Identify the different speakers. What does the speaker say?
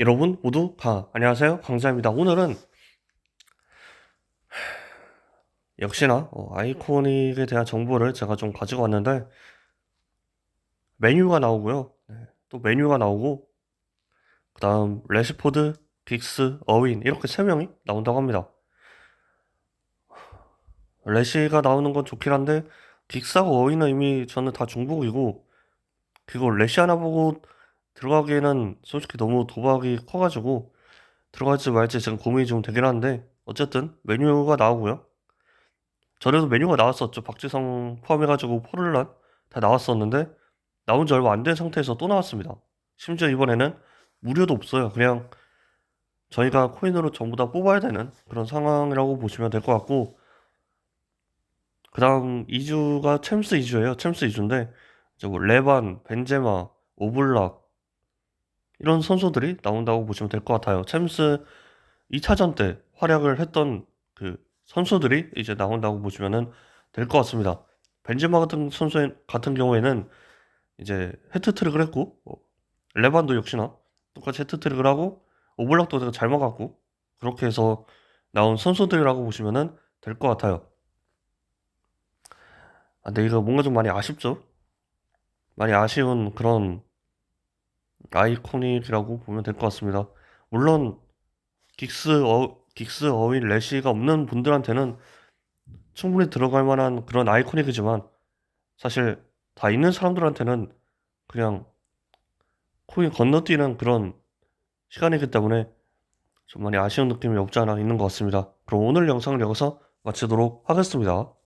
Speaker 1: 여러분 모두 다 안녕하세요. 강자입니다. 오늘은 역시나 어, 아이코닉에 대한 정보를 제가 좀 가지고 왔는데 메뉴가 나오고요. 네, 또 메뉴가 나오고 그 다음 레시포드, 빅스, 어윈 이렇게 세 명이 나온다고 합니다. 레시가 나오는 건 좋긴 한데 빅스하고 어윈은 이미 저는 다 중복이고 그거 레시 하나 보고 들어가기에는 솔직히 너무 도박이 커가지고 들어갈지 말지 지금 고민이 좀 되긴 한데 어쨌든 메뉴가 나오고요. 전에도 메뉴가 나왔었죠. 박지성 포함해가지고 포를란 다 나왔었는데 나온 지 얼마 안 된 상태에서 또 나왔습니다. 심지어 이번에는 무료도 없어요. 그냥 저희가 코인으로 전부 다 뽑아야 되는 그런 상황이라고 보시면 될 것 같고 그 다음 2주가 챔스 2주예요. 챔스 2주인데 뭐 레반, 벤제마, 오블락 이런 선수들이 나온다고 보시면 될 것 같아요. 챔스 2차전 때 활약을 했던 그 선수들이 이제 나온다고 보시면 될 것 같습니다. 벤제마 같은 선수 같은 경우에는 이제 헤트트릭을 했고 뭐 레반도 역시나 똑같이 헤트트릭을 하고 오블락도 되게 잘 막았고 그렇게 해서 나온 선수들이라고 보시면 될 것 같아요. 아, 근데 이거 뭔가 좀 많이 아쉽죠? 많이 아쉬운 그런 아이코닉이라고 보면 될 것 같습니다. 물론 긱스 어 긱스 어윈 레시가 없는 분들한테는 충분히 들어갈 만한 그런 아이코닉이지만 사실 다 있는 사람들한테는 그냥 코인 건너뛰는 그런 시간이기 때문에 좀 많이 아쉬운 느낌이 없지 않아 있는 것 같습니다. 그럼 오늘 영상을 여기서 마치도록 하겠습니다.